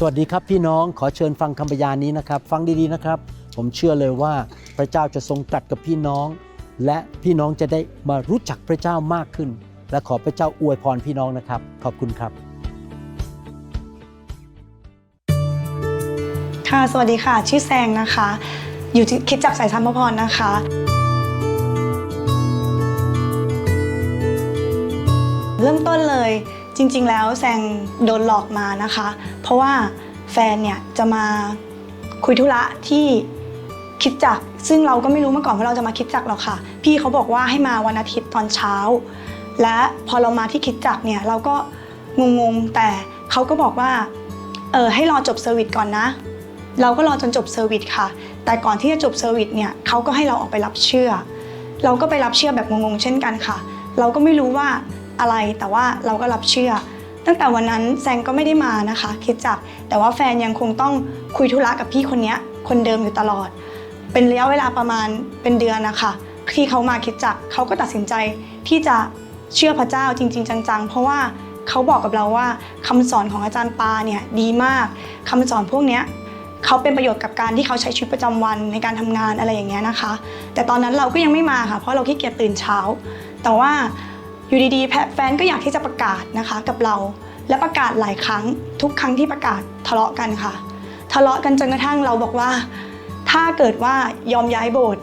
สวัสดีครับพี่น้องขอเชิญฟังคำพยานนี้นะครับ ฟังดีๆนะครับ ผมเชื่อเลยว่าพระเจ้าจะทรงตรัสกับพี่น้อง และพี่น้องจะได้มารู้จักพระเจ้ามากขึ้น และขอพระเจ้าอวยพรพี่น้องนะครับ ขอบคุณครับ ค่ะสวัสดีค่ะ ชื่อแซงนะคะ อยู่ที่คิดจักสายสัมพพรนะคะ เริ่มต้นเลย จริงๆ แล้วแซงโดนหลอกมานะคะ เพราะว่าแฟนเนี่ยจะมาคุยธุระที่คิดจัก ซึ่งเราก็ไม่รู้มาก่อนว่าเราจะมาคิดจักหรอกค่ะ พี่เขาบอกว่าให้มาวันอาทิตย์ตอนเช้า และพอเรามาที่คิดจักเนี่ยเราก็งงๆ แต่เขาก็บอกว่าเออให้รอจบเซอร์วิสก่อนนะ เราก็รอจนจบเซอร์วิสค่ะ แต่ก่อนที่จะจบเซอร์วิสเนี่ยเขาก็ให้เราออกไปรับเชื่อ เราก็ไปรับเชื่อแบบงงๆ เช่นกันค่ะ เราก็ไม่รู้ว่า อะไร แต่ว่าเราก็รับเชื่อ ตั้งแต่วันนั้นแซงก็ไม่ได้มานะคะคิดจักแต่ว่าแฟนยังคงต้องคุยธุระกับพี่คนนี้คนเดิมอยู่ตลอด เป็นระยะเวลาประมาณเป็นเดือนนะคะที่เขามาคิดจักเขาก็ตัดสินใจที่จะเชื่อพระเจ้าจริง ๆ จังๆ เพราะว่าเขาบอกกับเราว่าคำสอนของอาจารย์ปาเนี่ยดีมากคำสอนพวกเนี้ยเขาเป็นประโยชน์กับการที่เขาใช้ชีวิตประจำวันในการทำงานอะไรอย่างเงี้ยนะคะ แต่ตอนนั้นเราก็ยังไม่มาค่ะ เพราะเราขี้เกียจตื่นเช้า แต่ว่า อยู่ดีๆแพแฟนก็อยากที่จะประกาศนะคะกับเรา และประกาศหลายครั้ง ทุกครั้งที่ประกาศทะเลาะกันค่ะ ทะเลาะกันจนกระทั่งเราบอกว่า ถ้าเกิดว่ายอมย้ายโบสถ์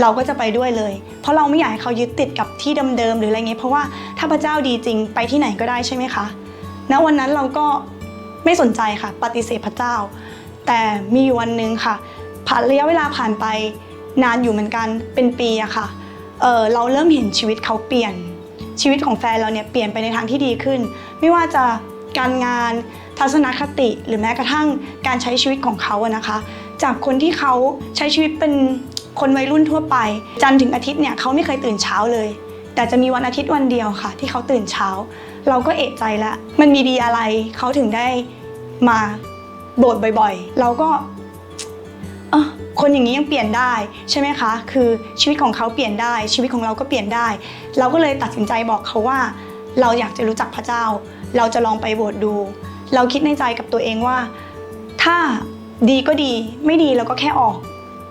เราก็จะไปด้วยเลย เพราะเราไม่อยากให้เขายึดติดกับที่เดิมๆหรืออะไรเงี้ยเพราะว่าถ้าพระเจ้าดีจริงไปที่ไหนก็ได้ใช่ไหมคะณวันนั้นเราก็ไม่สนใจค่ะ ปฏิเสธพระเจ้า แต่มีอยู่วันหนึ่งค่ะ ผ่านระยะเวลาผ่านไปนานอยู่เหมือนกันเป็นปีอะค่ะเออเราเริ่มเห็นชีวิตเขาเปลี่ยน ชีวิตของแฟนเราเนี่ยเปลี่ยนไปในทางที่ดีขึ้น ไม่ว่าจะการงานทัศนคติ หรือแม้กระทั่งการใช้ชีวิตของเขาอะนะคะ จากคนที่เขาใช้ชีวิตเป็นคนวัยรุ่นทั่วไป จันทร์ถึงอาทิตย์เนี่ยเขาไม่เคยตื่นเช้าเลย แต่จะมีวันอาทิตย์วันเดียวค่ะ ที่เขาตื่นเช้า เราก็เอะใจล้วมันมีดีอะไรเขาถึงได้มาโบสถ์บ่อยๆ เราก็เออ คนอย่างนี้ยังเปลี่ยนได้ใช่ไหมคะ คือชีวิตของเขาเปลี่ยนได้ ชีวิตของเราก็เปลี่ยนได้ เราก็เลยตัดสินใจบอกเขาว่า เราอยากจะรู้จักพระเจ้า เราจะลองไปโบสถ์ดู เราคิดในใจกับตัวเองว่า ถ้าดีก็ดีไม่ดีเราก็แค่ออก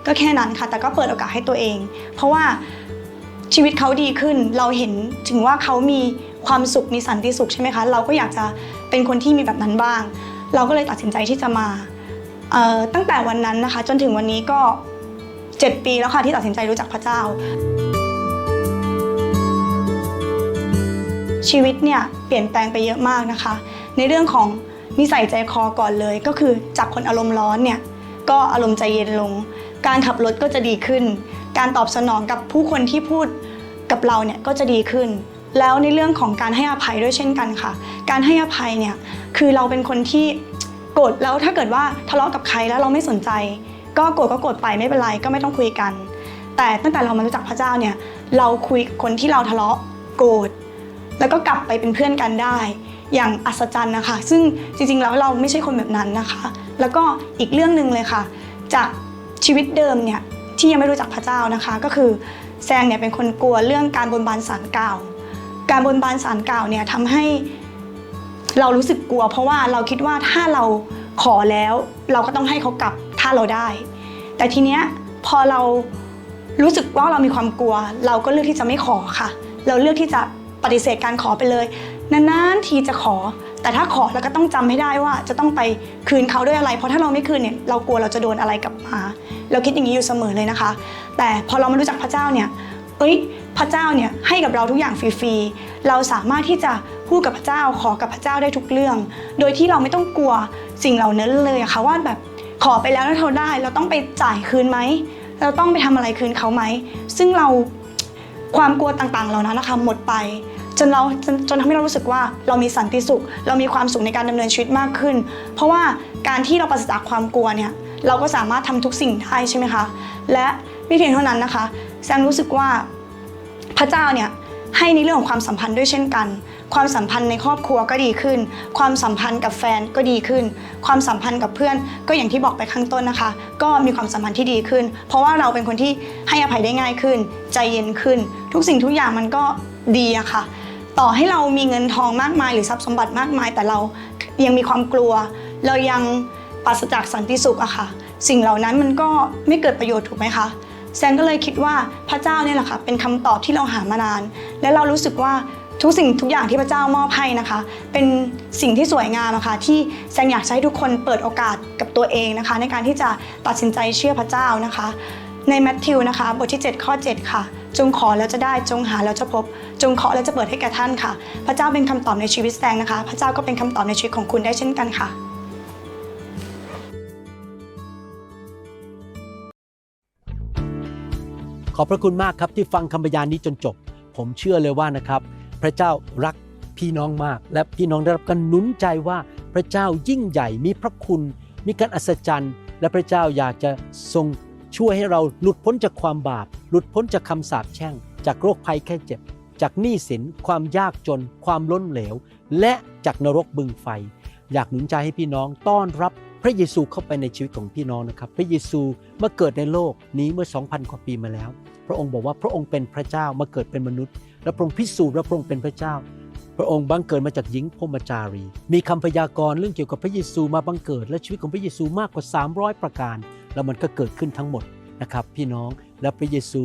ก็แค่นั้นค่ะ แต่ก็เปิดโอกาสให้ตัวเอง เพราะว่าชีวิตเขาดีขึ้นเราเห็นถึงว่าเขามีความสุขมีสันติสุขใช่ไหมคะ เราก็อยากจะเป็นคนที่มีแบบนั้นบ้าง เราก็เลยตัดสินใจที่จะมา เอ่อตั้งแต่วันนั้นนะคะ จนถึงวันนี้ก็ 7 ปีแล้วค่ะที่ตัดสินใจรู้จักพระเจ้า ชีวิตเนี่ยเปลี่ยนแปลงไปเยอะมากนะคะ ในเรื่องของนิสัยใจคอก่อนเลย ก็คือจากคนอารมณ์ร้อนเนี่ยก็อารมณ์ใจเย็นลง การขับรถก็จะดีขึ้น การตอบสนองกับผู้คนที่พูดกับเราเนี่ยก็จะดีขึ้น แล้วในเรื่องของการให้อภัยด้วยเช่นกันค่ะ การให้อภัยเนี่ยคือเราเป็นคนที่ โกรธแล้วถ้าเกิดว่าทะเลาะกับใครแล้วเราไม่สนใจ ก็โกรธก็โกรธไปไม่เป็นไรก็ไม่ต้องคุยกัน แต่ตั้งแต่เรามารู้จักพระเจ้าเนี่ยเราคุยกับคนที่เราทะเลาะโกรธแล้วก็กลับไปเป็นเพื่อนกันได้ อย่างอัศจรรย์นะคะ ซึ่งจริงๆแล้วเราไม่ใช่คนแบบนั้นนะคะ แล้วก็อีกเรื่องหนึ่งเลยค่ะ จากชีวิตเดิมเนี่ยที่ยังไม่รู้จักพระเจ้านะคะ ก็คือแซงเนี่ยเป็นคนกลัวเรื่องการบนบานสารกล่าว การบนบานสารกล่าวเนี่ยทำให้ เรารู้สึกกลัว เพราะว่าเราคิดว่าถ้าเราขอแล้วเราก็ต้องให้เขากลับถ้าเราได้ แต่ทีเนี้ยพอเรารู้สึกว่าเรามีความกลัว เราก็เลือกที่จะไม่ขอค่ะ เราเลือกที่จะปฏิเสธการขอไปเลยนานๆทีจะขอ แต่ถ้าขอเราก็ต้องจำให้ได้ว่าจะต้องไปคืนเขาด้วยอะไร เพราะถ้าเราไม่คืนเนี่ยเรากลัวเราจะโดนอะไรกลับมา เราคิดอย่างนี้อยู่เสมอเลยนะคะ แต่พอเรามารู้จักพระเจ้าเนี่ยเอ้ยพระเจ้าเนี่ยให้กับเราทุกอย่างฟรีๆเราสามารถที่จะ พูดกับพระเจ้าขอกับพระเจ้าได้ทุกเรื่อง โดยที่เราไม่ต้องกลัวสิ่งเหล่านั้นเลยอะค่ะว่าแบบขอไปแล้วแล้วเราได้ เราต้องไปจ่ายคืนไหมเราต้องไปทำอะไรคืนเขาไหมซึ่งเราความกลัวต่างๆ เหล่านั้นนะคะหมดไป จนเราจนจนทำให้เรารู้สึกว่าเรามีสันติสุข เรามีความสุขในการดำเนินชีวิตมากขึ้น เพราะว่าการที่เราปราศจากความกลัวเนี่ยเราก็สามารถทำทุกสิ่งได้ใช่ไหมคะและไม่เพียงเท่านั้นนะคะแซมรู้สึกว่าพระเจ้าเนี่ย ให้ในเรื่องของความสัมพันธ์ด้วยเช่นกัน ความสัมพันธ์ในครอบครัวก็ดีขึ้น ความสัมพันธ์กับแฟนก็ดีขึ้น ความสัมพันธ์กับเพื่อน ก็อย่างที่บอกไปข้างต้นนะคะ ก็มีความสัมพันธ์ที่ดีขึ้น เพราะว่าเราเป็นคนที่ให้อภัยได้ง่ายขึ้น ใจเย็นขึ้น ทุกสิ่งทุกอย่างมันก็ดีอะค่ะ ต่อให้เรามีเงินทองมากมายหรือทรัพย์สมบัติมากมาย แต่เรายังมีความกลัว เรายังปราศจากสันติสุขอะค่ะ สิ่งเหล่านั้นมันก็ไม่เกิดประโยชน์ถูกไหมคะ แซนก็เลยคิดว่าพระเจ้าเนี่ยแหละค่ะเป็นคำตอบที่เราหามานาน และเรารู้สึกว่าทุกสิ่งทุกอย่างที่พระเจ้ามอบให้นะคะ เป็นสิ่งที่สวยงามอะคะที่แซนอยากจะให้ทุกคนเปิดโอกาสกับตัวเองนะคะ ในการที่จะตัดสินใจเชื่อพระเจ้านะคะ ในแมทธิวนะคะ บทที่ 7 ข้อ 7 ค่ะ จงขอแล้วจะได้จงหาแล้วจะพบ จงเคาะแล้วจะเปิดให้แก่ท่านค่ะ พระเจ้าเป็นคำตอบในชีวิตแซงนะคะ พระเจ้าก็เป็นคำตอบในชีวิตของคุณได้เช่นกันค่ะ อบพระคุณมากครับที่ฟังคำพยานนี้จนจบ ผมเชื่อเลยว่านะครับ พระเจ้ารักพี่น้องมาก และพี่น้องได้รับการหนุนใจว่าพระเจ้ายิ่งใหญ่มีพระคุณ มีการอัศจรรย์ และพระเจ้าอยากจะทรงช่วยให้เราหลุดพ้นจากความบาป หลุดพ้นจากคำสาปแช่ง จากโรคภัยแค่เจ็บ จากหนี้สิน ความยากจน ความล้นเหลว และจากนรกบึงไฟ อยากหนุนใจให้พี่น้องต้อนรับ พระเยซูเข้าไปในชีวิตของพี่น้องนะครับ พระเยซูเมื่อเกิดในโลกนี้เมื่อ 2,000 กว่าปีมาแล้ว พระองค์บอกว่าพระองค์เป็นพระเจ้ามาเกิดเป็นมนุษย์ และพระองค์พิสูจน์ว่าพระองค์เป็นพระเจ้า พระองค์บังเกิดมาจากหญิงพมจารี มีคำพยากรณ์เรื่องเกี่ยวกับพระเยซูมาบังเกิด และชีวิตของพระเยซูมากกว่า 300 ประการ แล้วมันก็เกิดขึ้นทั้งหมดนะครับ พี่น้องและพระเยซู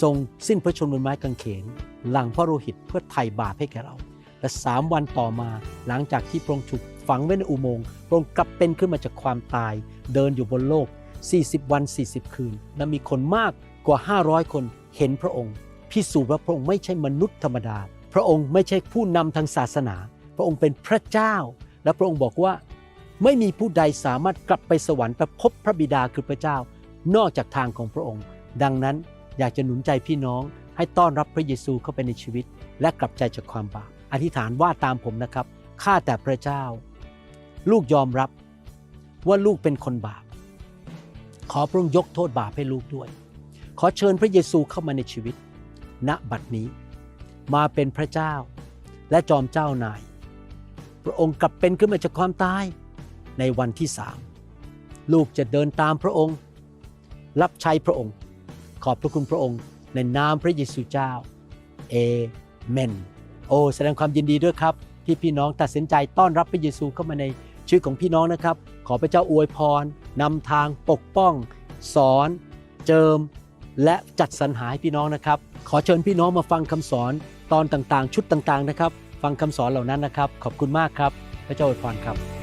ทรงสิ้นพระชนม์บนไม้กางเขน หลังพระโลหิตเพื่อไถ่บาปให้แก่เรา และสามวันต่อมาหลังจากที่พระองค์ถูก ฝังไว้ในอุโมงค์พระองค์กลับเป็นขึ้นมาจากความตาย เดินอยู่บนโลก 40 วัน 40 คืน และมีคนมากกว่า 500 คนเห็นพระองค์ พิสูจน์ว่าพระองค์ไม่ใช่มนุษย์ธรรมดา พระองค์ไม่ใช่ผู้นำทางศาสนา พระองค์เป็นพระเจ้า และพระองค์บอกว่า ไม่มีผู้ใดสามารถกลับไปสวรรค์ไปพบพระบิดาคือพระเจ้า นอกจากทางของพระองค์ ดังนั้นอยากจะหนุนใจพี่น้องให้ต้อนรับพระเยซูเข้าไปในชีวิต และกลับใจจากความบาป อธิษฐานว่าตามผมนะครับ ข้าแต่พระเจ้า ลูกยอมรับว่าลูกเป็นคนบาป ขอพระองค์ยกโทษบาปให้ลูกด้วย ขอเชิญพระเยซูเข้ามาในชีวิต ณบัดนี้ มาเป็นพระเจ้า และจอมเจ้านาย พระองค์กลับเป็นขึ้นมาจากความตายในวันที่สามลูกจะเดินตามพระองค์ รับใช้พระองค์ ขอบพระคุณพระองค์ในนามพระเยซูเจ้าเอเมน โอ้แสดงความยินดีด้วยครับ ที่พี่น้องตัดสินใจต้อนรับพระเยซูเข้ามาใน ชีวิตของพี่น้องนะครับ ขอพระเจ้าอวยพรนำทางปกป้อง สอน เจิม และจัดสรรหาให้พี่น้องนะครับ ขอเชิญพี่น้องมาฟังคำสอนตอนต่างๆ ชุดต่างๆนะครับ ฟังคำสอนเหล่านั้นนะครับ ขอบคุณมากครับ พระเจ้าอวยพรครับ